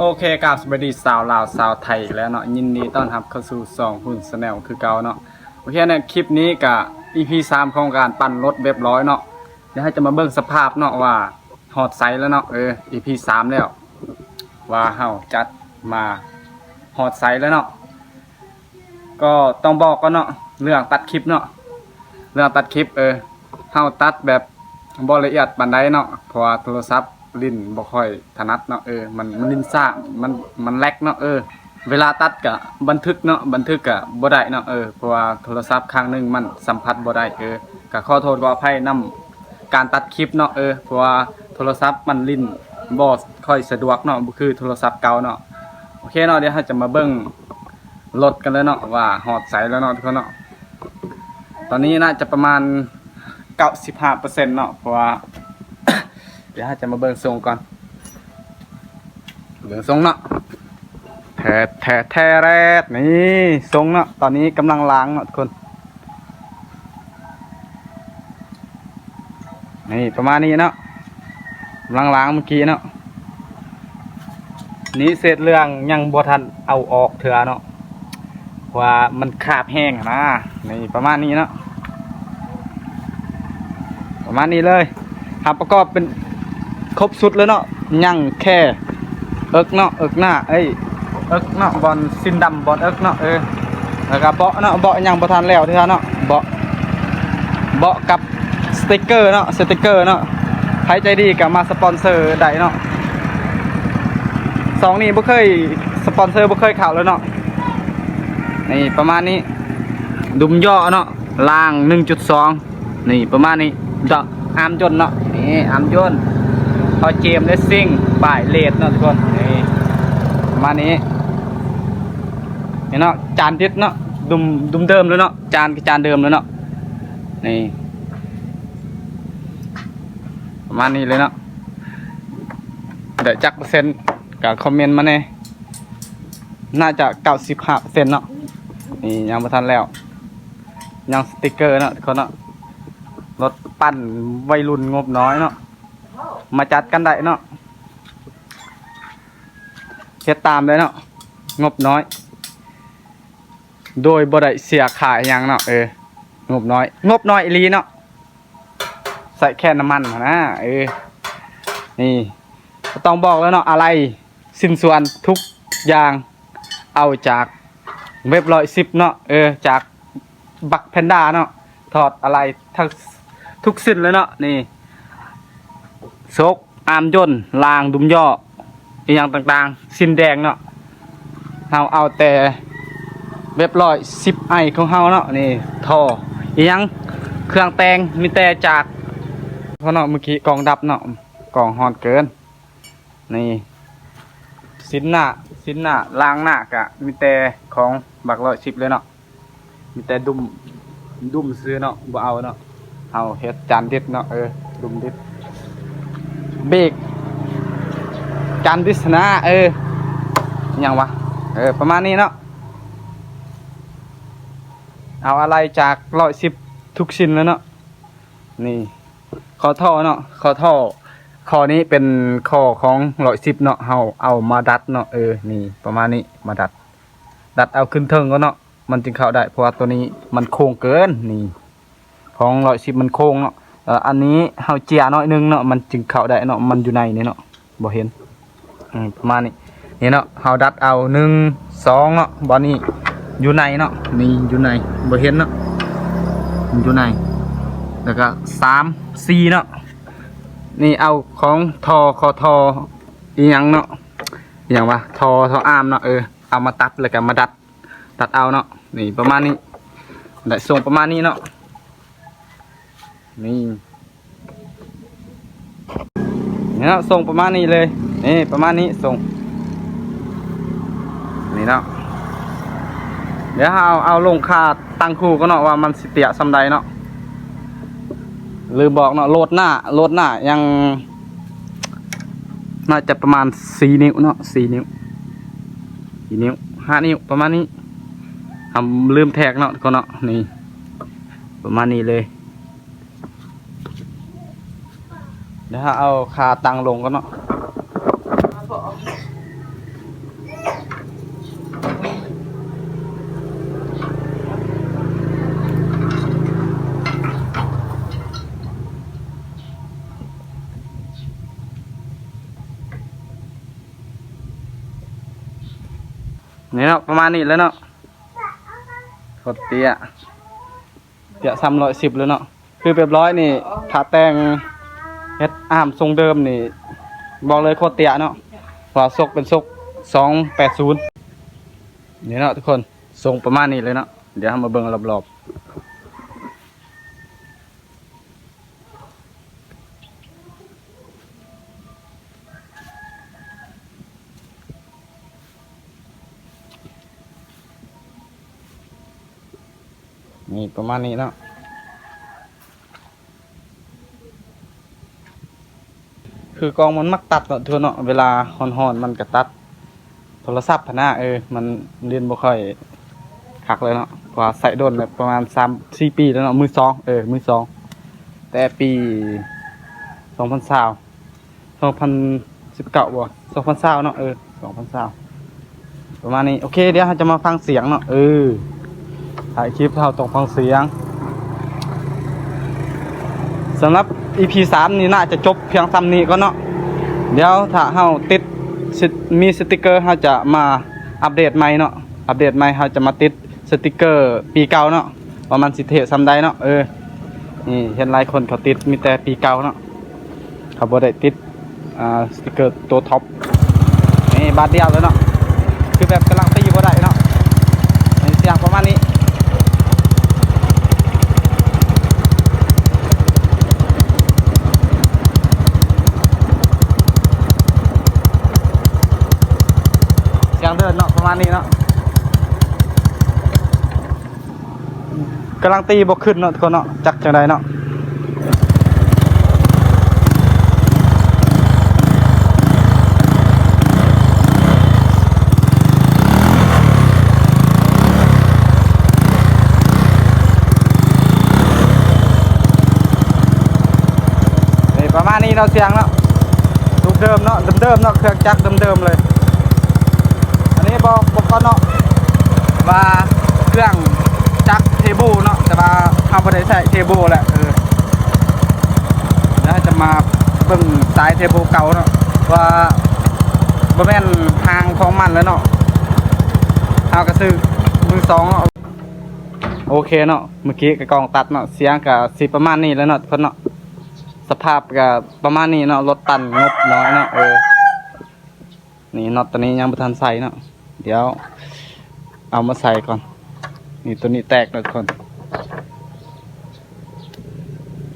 โอเคกับสวัสดีสาวลาวสาวไทยอีกแล้วเนาะยินดีต้อนรับเข้าสู่สองหุ่นสแนลคือเก่าเนาะโอเคในคลิปนี้กับ EP 3ของการปั่นรถเว็บร้อยเนาะเดี๋ยวให้จะมาเบิ่งสภาพเนาะว่าฮอดไซส์แล้วเนาะเออ EP 3แล้ว ว่าเฮาจัดมาฮอดไซส์แล้วเนาะก็ต้องบอกก็เนาะเรื่องตัดคลิปเนาะเรื่องตัดคลิปเออเฮาตัดแบบบ่ละเอียดปานใดเนาะเพราะว่าโทรศัพท์ ลิ้นบ่ค่อยถนัดเนาะเออมันมันลิ้นซ่ามันมันแลกเนาะเออ เวลาตัดกะบันทึกเนาะบันทึกกะบ่ได้เนาะเออเพราะว่าโทรศัพท์ข้างหนึงมันสัมผัสบ่ได้เออก็ขอโทษขออภัยนํการตัดคลิปเนาะเออเพราะว่าโทรศัพท์มันลิ้นบ่ค่อยสะดวกเนาะบ่คือโทรศัพท์เก่าเนาะโอเคเนาะเดี๋ยวเราจะมาเบิ่งรถกันเลยเนาะว่าฮอดใสแล้วเนาะทุกคนเนาะตอนนี้น่าจะประมาณ95%เนาะเพราะว่า ดี๋ยวเราจะมาเบิ่งทรงก่อน เบิ่งทรงเนาะแท้แท้แท้แรดนี่ทรงเนาะตอนนี้กำลังล้างเนาะทุกคน นี่ประมาณนี้เนาะกำลังล้างเมื่อกี้เนาะนี่เสร็จเรื่องยังบ่ทันเอาออกเถื่อเนาะเพราะว่ามันขาบแห้งนะนี่ประมาณนี้เนาะประมาณนี้เลยทำประกอบเป็น ครบสุดแล้วเนาะยังแค่เอิกเนาะเอิกหน้าเอ้ยเอิกเนาะบอลซินดำบอลเอิกเนาะเออแล้วก็เบาะเนาะเบาะยังประทานแล้วเท่าเนาะเบาะเบาะกับสติกเกอร์เนาะสติกเกอร์เนาะใครใจดีก็มาสปอนเซอร์ได้เนาะสองนี่บ่เคยสปอนเซอร์บ่เคยข่าวแล้วเนาะนี่ประมาณนี้ ดุมย่อเนาะล่าง 1.2 นี่ประมาณนี้ดอกอาร์มยนเนาะนี่อาร์มยน พอเจมเลสซิ่งป้ายเลดเนาะทุกคนนี่มานี้เห็นเนาะจานดิดเนาะดุมดุมเดิมเลยเนาะจานจานเดิมเลยเนาะนี่ประมาณนี้เลยเนาะเดี๋ยวจักเปอร์เซ็นต์กับคอมเมนต์มาแน่น่าจะเก้าสิบห้าเปอร์เซ็นต์เนาะนี่ยังไม่ทันแล้ว ยังสติกเกอร์เนาะทุกคนเนาะรถปั้นวัยรุ่นงบน้อยเนาะ มาจัดกันได้เนาะเฮ็ดตามเลยเนาะงบน้อย โดยบ่ได้เสียค่าอิหยังเนาะเอองบน้อย งบน้อยอีลีเนาะใส่แค่น้ำมันนะเออนี่ต้องบอกแล้วเนาะอะไรสิ้นส่วนทุกอย่างเอาจากเว็บร้อยสิบเนาะเออจากบักแพนด้าเนาะถอดอะไรทั้งทุกสิ้นเลยเนาะนี่ ซกอามย่นลางดุมย่ออีหยังต่างๆ สินแดงเนาะเฮาเอาแต่เว็บร้อยสิบไอของเฮาเนาะนี่ท่ออีหยังเครื่องแต่งมีแต่จากเพราะเนาะเมื่อกี้กล่องดับเนาะกล่องฮอนเกิน นี่สินหน้าสินหน้าลางหน้ากะมีแต่ของบักร้อยสิบเลยเนาะมีแต่ดุมดุมซื้อเนาะบ่เอาเนาะเอาเฮ็ดจานดิดเนาะเออดุมดิด เบรกการดิสนาเอออิหยังวะเออประมาณนี้เนาะเอาอะไรจากร้อยสิบทุกชิ้นแล้วเนาะนี่ขอท่อเนาะขอท่อข้อนี้เป็นข้อของร้อยสิบเนาะเฮาเอามาดัดเนาะเออนี่ประมาณนี้มาดัด ดัดเอาขึ้นเทิงก็เนาะมันจึงเข้าได้เพราะว่าตัวนี้มันโค้งเกินนี่ ของร้อยสิบมันโค้งเนาะ อันนี้เฮาเจียน้อยหนึงเนาะมันจึงเข้าได้เนาะมันอยู่ในนี่เนาะบ่เห็นประมาณนี้นี่เนาะเฮาดัดเอาหนึ่งสองเนาะบอนี่อยู่ในเนาะนี่อยู่ในบ่เห็นเนาะอยู่ในแล้วก็สามสี่เนาะนี่เอาของทอคอทออีหยังเนาะอหย่างวะทอทออามเนาะเออเอามาตัดแล้วก็มาดัดตัดเอาเนาะนี่ประมาณนี้ได้ส่งประมาณนี้เนาะ นี่นี่เนาะส่งประมาณนี้เลย นี่ประมาณนี้ส่ง นี่เนาะ เดี๋ยวเอาเอาลงคาตั้งคู่ก็เนาะว่ามันสิเตียสำใดเนาะลืมบอกเนาะโลดหน้าโลดหน้ายัง น่าจะประมาณสี่นิ้วเนาะสี่นิ้วสี่นิ้วห้านิ้วประมาณนี้ทำลืมแท็กเนาะก็เนาะนี่ ประมาณนี้เลย เดี๋ยวเอาคาตังลงก็เนาะนี่เนาะประมาณนี้แล้วเนาะขดเตี้ยเตี้ยสามร้อยสิบแล้วเนาะคือเรียบร้อยนี่ทาแต่ง เฮ็ดอ้ามทรงเดิมนี่ บอกเลยโคตรเตี้ยเนาะหัวซกเป็นซกสองแปดศูนย์นี่เนาะทุกคนทรงประมาณนี้เลยเนาะเดี๋ยวมาเบิ่งรอบๆนี่ประมาณนี้เนาะ คือกองมันมักตัดเนาะทุกคนเนาะเวลาฮอนๆมันก็ตัด โทรศัพท์พะนะเออ มันเรียนบ่ค่อยคักเลยเนาะเพราะว่าใส่โดนแบบประมาณ3 4ปีแล้วเนาะมือสองเออมือสองแต่ปี2020 2019บ่2020เนาะเออ2020ประมาณนี้โอเคเดี๋ยวเราจะมาฟังเสียงเนาะเออถ่ายคลิปเราต้องฟังเสียงสำหรับ EP 3นี่น่าจะจบเพียงซ้ำนี้ก็เนาะเดี๋ยวถ้าเฮาติดมีสติกเกอร์เฮาจะมาอัปเดตใหม่เนาะอัปเดตใหม่เฮาจะมาติดสติกเกอร์ปีเก่าเนาะว่ามันสิเทซ้ำใดเนาะเออนี่เห็นหลายคนเขาติดมีแต่ปีเก่าเนาะเขาบ่ได้ติดอ่าสติกเกอร์ตัวท็อปนี่บาทเดียวเลยเนาะคือแบบกำลังตีบ่ได้เนาะนี่เสียงประมาณนี้ เสียงเดิานี้เนาะกำลังตีบกขึ้นเนาะทุกคนเนาะจักจังใดเนาะนี่ประมาณนี้เนาเสียงเนาะลูกเดิมเนาะเดิมๆเนาะเครื่องจักรเดิมเลยอันนี้ บอกบอกก่อนเนาะว่าเครื่องจักรเทเบิลเนาะแต่ว่าทำประเดี๋ยวใช้เทเบิลแหละเออแล้วจะมาเบิ่งสายเทเบิลเก่าเนาะว่าบ่แม่นทางของมันแล้วเนาะเอากระซื้อมือสองเนาะโอเคเนาะเมื่อกี้กับกองตัดเนาะเสียงกับสิประมาณนี้แล้วเนาะทุกคนเนาะสภาพกับประมาณนี้เนาะรถตันงบน้อยเนาะเออนี่น็อตตัวนี้ยังไม่ทันใส่เนาะ เดี๋ยว เอามาใส่ก่อน นี่ตัวนี้แตกแล้วคน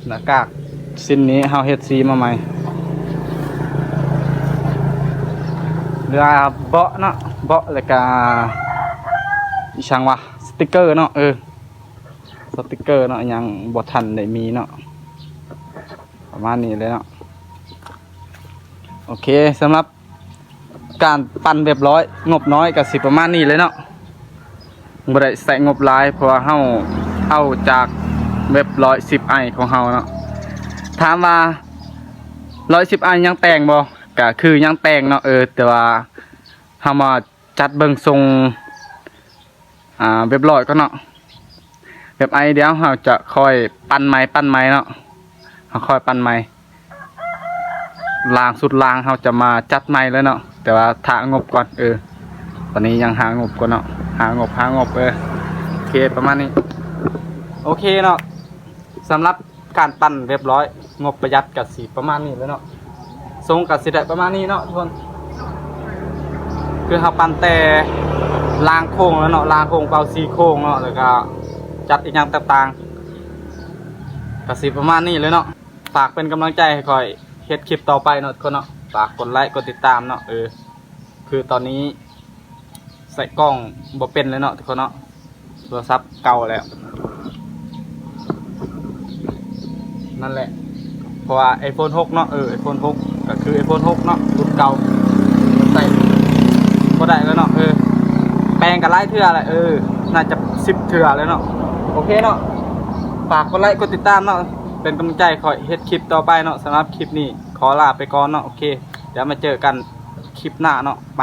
หน้ากากสิ้นนี้เฮาเฮ็ดซีมาใหม่เรือเบาะเนาะเบาะแล้วก็อีช่างวะสติกเกอร์เนาะเออสติกเกอร์เนาะยังบ่ทันได้มีเนาะประมาณนี้เลยเนาะโอเคสำหรับ การปั่นเรียบร้อย งบน้อยกับสิประมาณนี้เลยเนาะบ่ได้ใส่งบหลายเพราะว่าเฮาเอาจากเว็บร้อยสิบไอของเฮาเนาะถามว่าร้อยสิบไอยังแต่งบ่ก็คือยังแต่งเนาะเออแต่ว่าเฮามาจัดเบิ่งทรงอ่าเว็บร้อยก็เนาะเว็บไอเดี๋ยวเฮาจะคอยปั่นไม้ปั่นไม้เนาะเฮาคอยปั่นไม้ ลางสุดลางเฮาจะมาจัดไม้แล้วเนาะแต่ว่าถางบก่อนเออ ตอนนี้ยังหางบก่อนเนาะหางบหางบเออโอเคประมาณนี้ โอเคเนาะสำหรับการปั่นเรียบร้อย งบประหยัดกับสีประมาณนี้แล้วเนาะทรงกับสีได้ประมาณนี้เนาะทุกคนคือเขาปั่นแต่ลางโค้งแล้วเนาะลางโค้งเปล่าซีโค้งเนาะแล้วก็จัดอีกอย่างต่างๆกับสีประมาณนี้เลยเนาะฝากเป็นกำลังใจให้คอย ฮ็ดคลิปต่อไปเนาะทุกคนเนาะฝากกดไลค์กดติดตามเนาะเออ คือตอนนี้ ใส่กล้องบ่เป็นเลยเนาะทุกคนเนาะโทรศัพท์เก่าแล้ว นั่นแหละ เพราะว่า iPhone 6 เนาะเออ iPhone 6 ก็คือ iPhone 6 เนาะรุ่นเก่าใส่บ่ได้แล้วเนาะเออ แปลงกันไล่เทื่อแหละเออ น่าจะ10เทื่อแล้วเนาะโอเคเนาะฝากกดไลค์กดติดตามเนาะ เป็นกำลังใจคอยเฮ็ดคลิปต่อไปเนาะสำหรับคลิปนี้ขอลาไปก่อนเนาะโอเค เดี๋ยวมาเจอกันคลิปหน้าเนาะไป